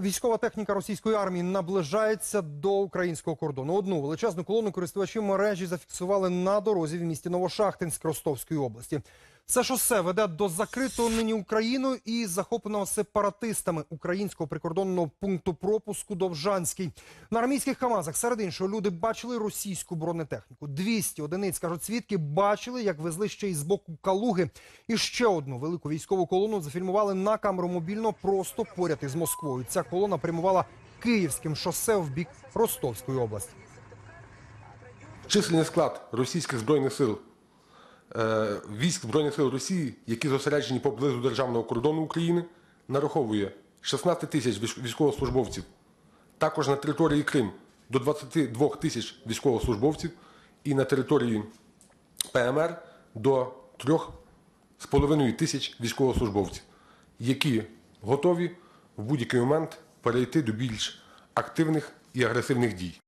Військова техніка російської армії наближається до українського кордону. Одну величезну колону користувачі мережі зафіксували на дорозі в місті Новошахтинськ Ростовської області. Це шосе веде до закритого нині Україною і захопленого сепаратистами українського прикордонного пункту пропуску Довжанський. На армійських камазах серед іншого люди бачили російську бронетехніку. 200 одиниць кажуть свідки бачили, як везли ще й з боку Калуги. І ще одну велику військову колону зафільмували на камеру мобільно просто поряд із Москвою. Ця колона прямувала київським шосе в бік Ростовської області. Численний склад російських збройних сил, військ Збройних сил Росії, які зосереджені поблизу державного кордону України, нараховує 16 тисяч військовослужбовців. Також на території Крим до 22 тисяч військовослужбовців і на території ПМР до 3,5 тисяч військовослужбовців, які готові в будь-який момент перейти до більш активних і агресивних дій.